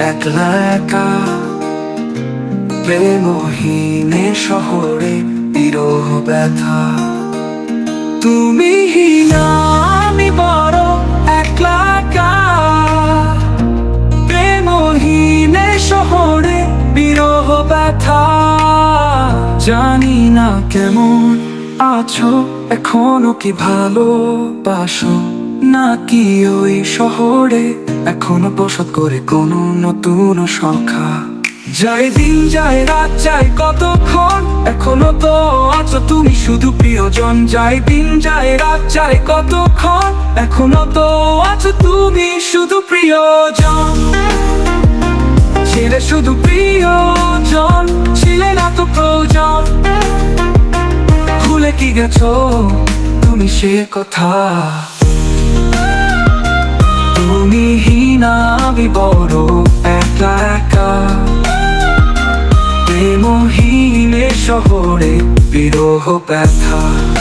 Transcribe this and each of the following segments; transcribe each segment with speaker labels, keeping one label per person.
Speaker 1: একলা একা। প্রেমহীনে শহরে বিরহ ব্যথা। তুমি হীনা, আমি বড় একলা একা। প্রেমহীনে শহরে বিরহ ব্যথা। জানি না কেমন আছো, এখনও কি ভালো ভালোবাসো? নাকি ওই শহরে এখনও বসত করে কোনো নতুন সংখ্যা যাই দিন যায় রাত যায় কতক্ষণ, এখনও তো আছো তুমি শুধু প্রিয়জন। যাই দিন যায় রাত যায় কতক্ষণ, এখনও তো আছো তুমি শুধু প্রিয়জন। ছিলে শুধু প্রিয়জন, ছিলে না তো প্রয়োজন। ভুলে কি গেছো তুমি সে কথা? আমি বড় একা একা। প্রেমহীনে শহরে বিরহ ব্যথা।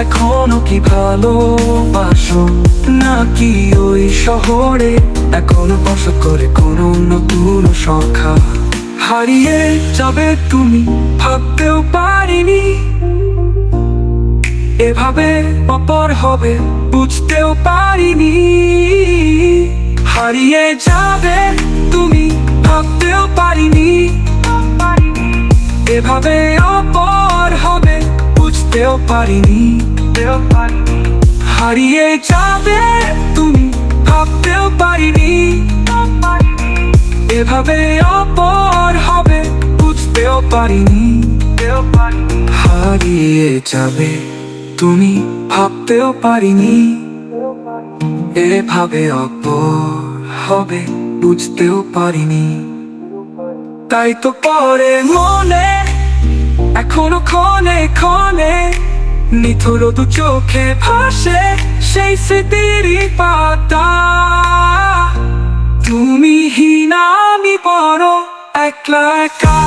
Speaker 1: এখনও কি ভালোবাসো? নাকি ওই শহরে এখনও বসত করে কোনো নতুন সংখ্যা হারিয়ে যাবে তুমি, ভাবতেও পারিনি। এভাবে অপর হবে, বুঝতেও পারিনি। হারিয়ে যাবে তুমি, ভাবতেও পারিনি। এভাবে অপর বুঝতেও পারিনি। হারিয়ে যাবে তুমি, ভাবতেও পারিনি। এভাবে অপর হবে, বুঝতেও পারিনি। হারিয়ে যাবে তুমি, ভাবতেও পারিনি। এভাবে অপর হবে, বুঝতেও পারিনি। তাই তো পরে মনে এখনও ক্ষণে ক্ষণে নিথর দু চোখে ভাসে সেই স্মৃতিরই পাতা। তুমি হীনা, আমি বড়, একলা একা।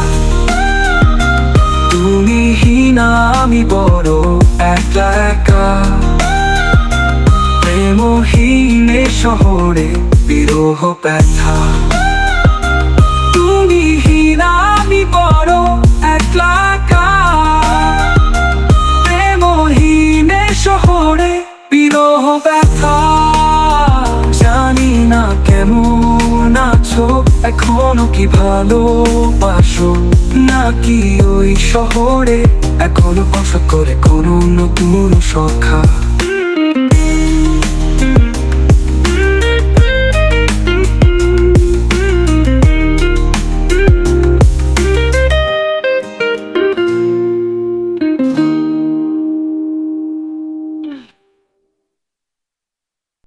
Speaker 1: তুমি হীনা, আমি বড়, একলা একা। প্রেমহীনে শহরে বিরহ ব্যথা। ব্যথা। জানি না কেমন আছো, এখনও কি ভালোবাসো? নাকি ওই শহরে, এখনও বসত করে কোনো নতুন সখা?